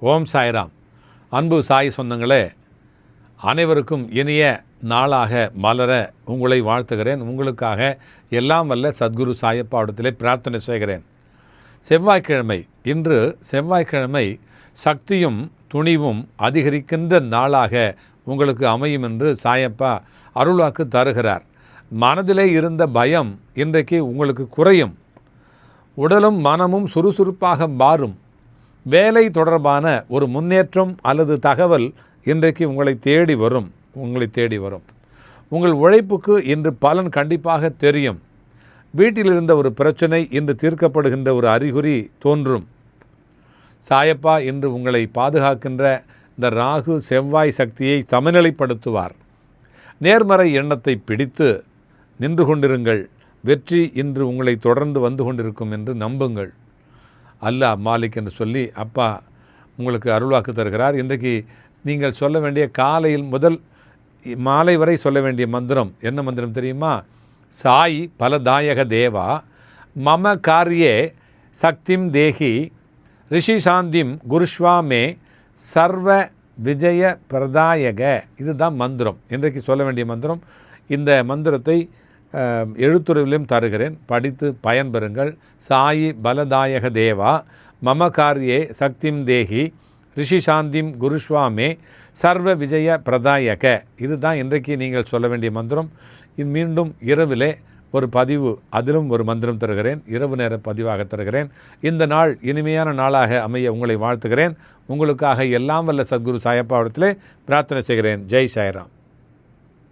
ஓம் சாய்ராம். அன்பு சாய் சொந்தங்களே அனைவருக்கும் இனிய நாளாக மலர உங்களை வாழ்த்துகிறேன். உங்களுக்காக எல்லாம் வல்ல சத்குரு சாயப்பாவிடத்திலே பிரார்த்தனை செய்கிறேன். செவ்வாய்க்கிழமை இன்று செவ்வாய்க்கிழமை சக்தியும் துணிவும் அதிகரிக்கின்ற நாளாக உங்களுக்கு அமையும் என்று சாயப்பா அருள்வாக்கு தருகிறார். மனதிலே இருந்த பயம் இன்றைக்கு உங்களுக்கு குறையும். உடலும் மனமும் சுறுசுறுப்பாக மாறும். வேலை தொடர்பான ஒரு முன்னேற்றம் அல்லது தகவல் இன்றைக்கு உங்களை தேடி வரும். உங்களை தேடி வரும். உங்கள் உழைப்புக்கு இன்று பலன் கண்டிப்பாக தெரியும். வீட்டில் இருந்த ஒரு பிரச்சனை இன்று தீர்க்கப்படுகின்ற ஒரு அறிகுறி தோன்றும். சாயப்பா இன்று உங்களை பாதுகாக்கின்ற இந்த ராகு செவ்வாய் சக்தியை சமநிலைப்படுத்துவார். நேர்மறை எண்ணத்தை பிடித்து நின்று கொண்டிருங்கள். வெற்றி இன்று உங்களை தொடர்ந்து வந்து கொண்டிருக்கும் என்று நம்புங்கள். அல்லாஹ் மாலிக் என்று சொல்லி அப்பா உங்களுக்கு அருள்வாக்கு தருகிறார். இன்றைக்கு நீங்கள் சொல்ல வேண்டிய காலையில் முதல் மாலை வரை சொல்ல வேண்டிய மந்திரம் என்ன மந்திரம் தெரியுமா? சாய் பலதாயக தேவா மம காரியே சக்திம் தேகி ரிஷி சாந்திம் குருஷ்வாமே சர்வ விஜய பிரதாயக. இதுதான் மந்திரம். இன்றைக்கு சொல்ல வேண்டிய மந்திரம். இந்த மந்திரத்தை எழுத்துருவிலும் தருகிறேன். படித்து பயன்பெறுங்கள். சாயி பலதாயக தேவா மம காரியே சக்திம் தேகி ரிஷி சாந்திம் குருஸ்வாமே சர்வ விஜய பிரதாயக. இதுதான் இன்றைக்கு நீங்கள் சொல்ல வேண்டிய மந்திரம். இது மீண்டும் இரவிலே ஒரு பதிவு அதிலும் ஒரு மந்திரம் தருகிறேன். இரவு நேர பதிவாக தருகிறேன். இந்த நாள் இனிமையான நாளாக அமைய உங்களை வாழ்த்துகிறேன். உங்களுக்காக எல்லாம் வல்ல சத்குரு சாயப்பாவிடத்திலே பிரார்த்தனை செய்கிறேன். ஜெய் சாய்ராம்.